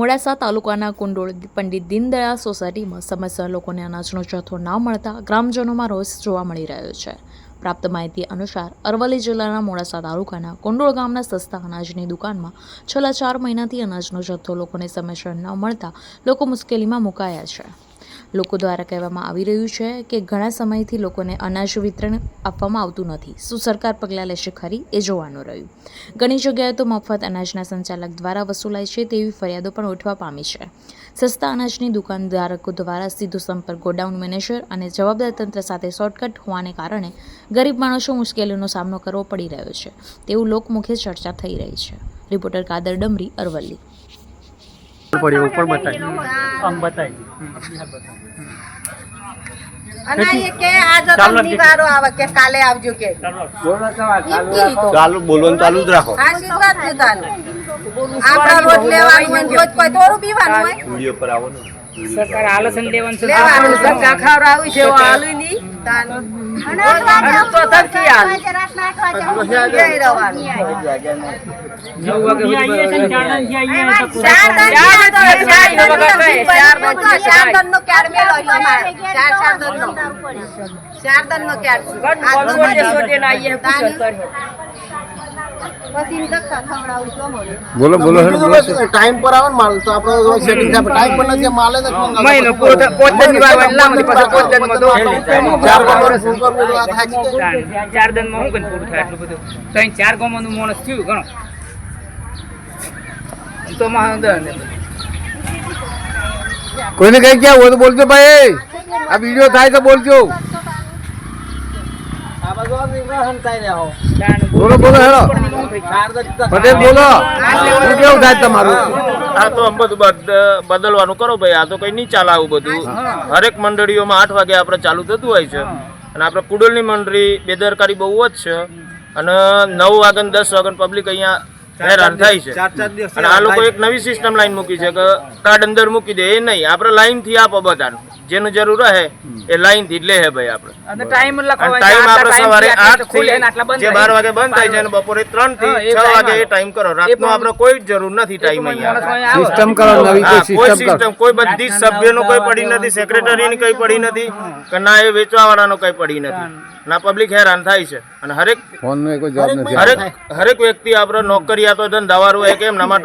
મોડાસા તાલુકાના કુંડોળ પંડિત દીનદયાળ સોસાયટીમાં સમયસર લોકોને અનાજનો જથ્થો ના મળતા ગ્રામજનોમાં રોષ જોવા મળી રહ્યો છે. પ્રાપ્ત માહિતી અનુસાર અરવલ્લી જિલ્લાના મોડાસા તાલુકાના કુંડોળ ગામના સસ્તા અનાજની દુકાનમાં છેલ્લા ચાર મહિનાથી અનાજનો જથ્થો લોકોને સમયસર ન મળતા લોકો મુશ્કેલીમાં મુકાયા છે. લોકો દ્વારા કહેવામાં આવી રહ્યું છે કે ઘણા સમયથી લોકોને અનાજ વિતરણ આપવામાં આવતું નથી. શું સરકાર પગલાં લેશે ખરી? એ જોવાનું રહ્યું. ઘણી જગ્યાએ તો મફત અનાજના સંચાલક દ્વારા વસૂલાય છે તેવી ફરિયાદો પણ ઉઠવા પામી છે. સસ્તા અનાજની દુકાનધારકો દ્વારા સીધો સંપર્ક, ગોડાઉન મેનેજર અને જવાબદાર તંત્ર સાથે શોર્ટકટ હોવાને કારણે ગરીબ માણસો મુશ્કેલીનો સામનો કરવો પડી રહ્યો છે. તેવું લોકમુખે ચર્ચા થઈ રહી છે. રિપોર્ટર કાદર ડમરી અરવલ્લી. પડ્યો ઉપર બતાવી આમ બતાવી અને કે આજ ચાલો બોલવાનું ચાલુ જ રાખો. આશીર્વાદ રોજ લેવાનું હોય થોડું પીવાનું હોય. વીડિયો પર આવો ને. સરકાર આલસન લેવાનું છે લેવાનું છે. સરકાર ખવડાવી છે એવો ની તાન. અને તો ધરતી આલુ. ચાર દન દનનો ક્યાર બોલો બોલો ટાઈમ પર આવે માલ તો આપણે સેટિંગ થાય ટાઈમ પર નથી માલ જ નથી મહિનો પૂરો થાય, પોચ દિનની વાર હોય, લાંબી પાછા પોચ દિનમાં તો ચાર વર્ષ. ચાર- દિનમાં હું કઈ પૂરું થાય એટલું બધું? ત્રણ ચાર ગામોનું માણસ થયું ઘણો. તો માં કોઈને કઈ ક્યાં હોય તો બોલજો ભાઈ. આ વીડિયો થાય તો બોલજો. બોલો બોલો હેડો પટેલ બોલો. શું કેવું થાય તમારું. આ તો આમ બધું બદ- બદલવાનું કરો ભાઈ. આ તો કઈ નહીં ચાલે આવું બધું. હરેક મંડળીઓમાં આઠ વાગે આપણે ચાલુ થતું હોય છે. અને આપણે કુડલની મંડળી બેદરકારી બહુ જ છે. અને નવ વાગે ને દસ વાગે પબ્લિક અહીંયા હેરાન થાય છે. અને આ લોકો એક નવી સિસ્ટમ લાઈન મૂકી છે કે કાર્ડ અંદર મૂકી દે. એ નહીં. આપણે લાઈનથી આપો બધાને. જેનું જરૂર રહે એ લાઈનથી લે હે ભાઈ આપણે. અને ટાઈમ લખવાનો ટાઈમ આપણે સવારે 8 ખુલે ને આટલા બંધ જે 12 વાગે બંધ થાય છે અને બપોરે 3 થી હા, એ છ time વાગે એ ટાઈમ કરો. રાતનો આપણે કોઈ જરૂર નથી ટાઈમ અહીંયા સિસ્ટમ કરો નવી કોઈ કોઈ સિસ્ટમ કરો. સિસ્ટમ કોઈ બધી સભ્યનો કોઈ પડી નથી સેક્રેટરીની કઈ પડી નથી કે ના એ વેચવા વાળાનો કઈ પડી નથી. ના પબ્લિક હેરાન થાય છે. અને હરેક ફોન નો કોઈ જવાબ નથી હરેક હરેક વ્યક્તિ આપણે નોકરિયાતો ધંધાવાળું હોય કે એમના માટે